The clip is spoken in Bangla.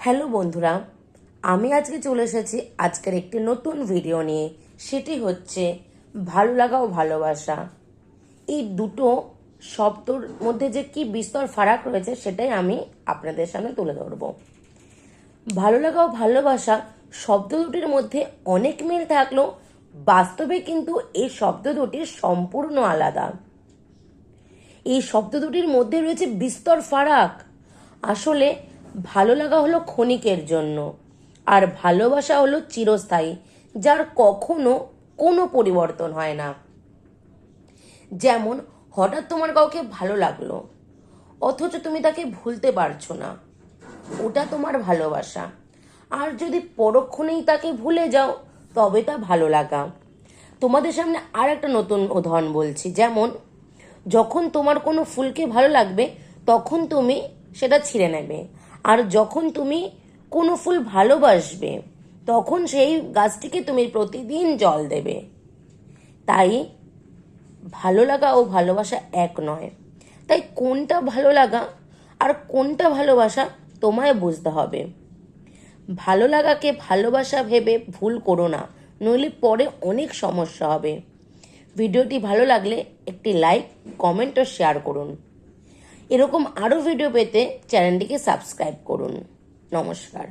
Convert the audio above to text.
হ্যালো বন্ধুরা, আমি আজকে চলে এসেছি আজকের একটি নতুন ভিডিও নিয়ে। সেটি হচ্ছে ভালো লাগা ও ভালোবাসা। এই দুটো শব্দর মধ্যে যে কি বিস্তর ফারাক রয়েছে সেটাই আমি আপনাদের সামনে তুলে ধরব। ভালো লাগা ও ভালোবাসা শব্দ দুটির মধ্যে অনেক মিল থাকলেও বাস্তবে কিন্তু এই শব্দ দুটি সম্পূর্ণ আলাদা। এই শব্দ দুটির মধ্যে রয়েছে বিস্তর ফারাক। আসলে ভালো লাগা হলো ক্ষণিকের জন্য। আর ভালোবাসা হলো চিরস্থায়ী, যার কখনো কোনো পরিবর্তন হয় না। যেমন, হঠাৎ তোমার কাউকে ভালো লাগল, অথচ তুমি তাকে ভুলতে পারছ না। ওটা তোমার ভালোবাসা। আর যদি পরক্ষণেই তাকে ভুলে যাও, তবে তা ভালো লাগা। তোমাদের সামনে আর একটা নতুন উদাহরণ বলছি। যেমন, যখন তোমার কোনো ফুলকে ভালো লাগবে, তখন তুমি সেটা ছিঁড়ে নেবে। আর যখন তুমি কোনো ফুল ভালোবাসবে, তখন সেই গাছটিকে তুমি প্রতিদিন জল দেবে। তাই ভালো লাগা ও ভালোবাসা এক নয়। তাই কোনটা ভালো লাগা আর কোনটা ভালোবাসা তোমায় বুঝতে হবে। ভালো লাগাকে ভালোবাসা ভেবে ভুল করো না, নইলে পরে অনেক সমস্যা হবে। ভিডিওটি ভালো লাগলে একটি লাইক, কমেন্ট ও শেয়ার করুন। এরকম আরও ভিডিও পেতে চ্যানেলটিকে সাবস্ক্রাইব করুন। নমস্কার।